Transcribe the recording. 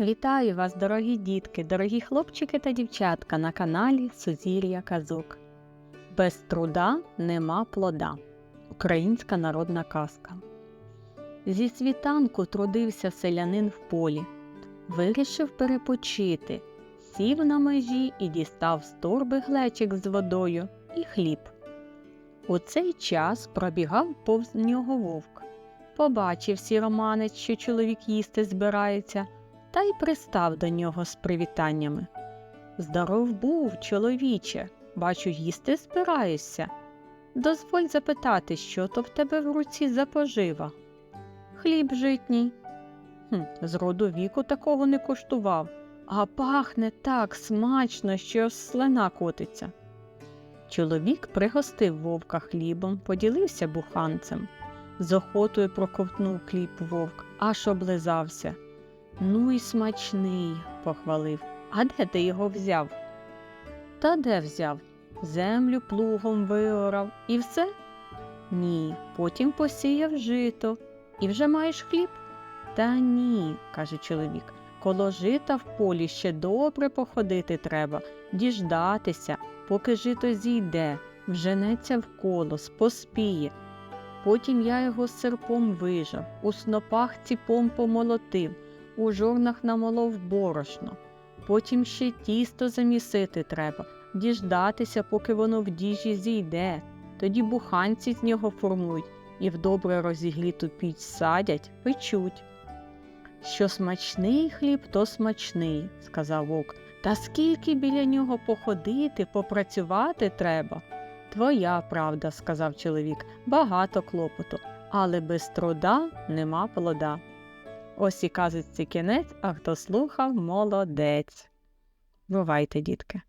Вітаю вас, дорогі дітки, дорогі хлопчики та дівчатка на каналі Сузір'я Казок. Без труда нема плода. Українська народна казка. Зі світанку трудився селянин в полі. Вирішив перепочити, сів на межі і дістав з торби глечик з водою і хліб. У цей час пробігав повз нього вовк. Побачив сіроманець, що чоловік їсти збирається, та й пристав до нього з привітаннями. Здоров був, чоловіче, бачу, їсти збираєшся. Дозволь запитати, що то в тебе в руці за пожива. Хліб житній. Хм, з роду віку такого не коштував, а пахне так смачно, що слина котиться. Чоловік пригостив вовка хлібом, поділився буханцем. З охотою проковтнув хліб вовк, аж облизався. Ну й смачний, похвалив. А де ти його взяв? Та де взяв? Землю плугом виорав і все? Ні, потім посіяв жито. І вже маєш хліб? Та ні, каже чоловік. Коло жита в полі ще добре походити треба, діждатися, поки жито зійде, вженеться в колос, поспіє. Потім я його серпом вижав, у снопах ціпом помолотив, у жорнах намолов борошно. Потім ще тісто замісити треба, діждатися, поки воно в діжі зійде. Тоді буханці з нього формують і в добре розігріту піч садять, печуть. Що смачний хліб, то смачний, сказав вовк. Та скільки біля нього походити, попрацювати треба. Твоя правда, сказав чоловік, багато клопоту, але без труда нема плода. Ось і казочці кінець, а хто слухав, молодець. Бувайте, дітки.